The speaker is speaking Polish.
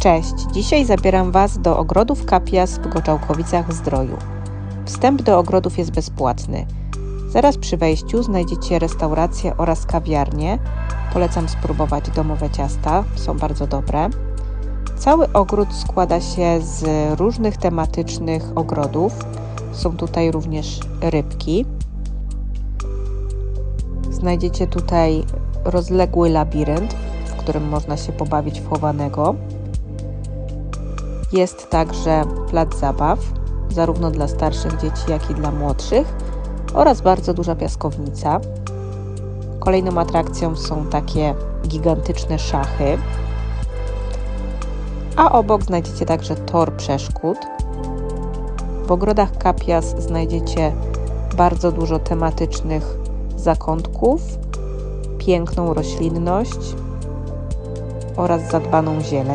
Cześć, dzisiaj zabieram Was do ogrodów Kapias w Goczałkowicach-Zdroju. Wstęp do ogrodów jest bezpłatny. Zaraz przy wejściu znajdziecie restaurację oraz kawiarnię. Polecam spróbować domowe ciasta, są bardzo dobre. Cały ogród składa się z różnych tematycznych ogrodów. Są tutaj również rybki. Znajdziecie tutaj rozległy labirynt, w którym można się pobawić w chowanego. Jest także plac zabaw, zarówno dla starszych dzieci, jak i dla młodszych, oraz bardzo duża piaskownica. Kolejną atrakcją są takie gigantyczne szachy, a obok znajdziecie także tor przeszkód. W ogrodach Kapias znajdziecie bardzo dużo tematycznych zakątków, piękną roślinność oraz zadbaną zieleń.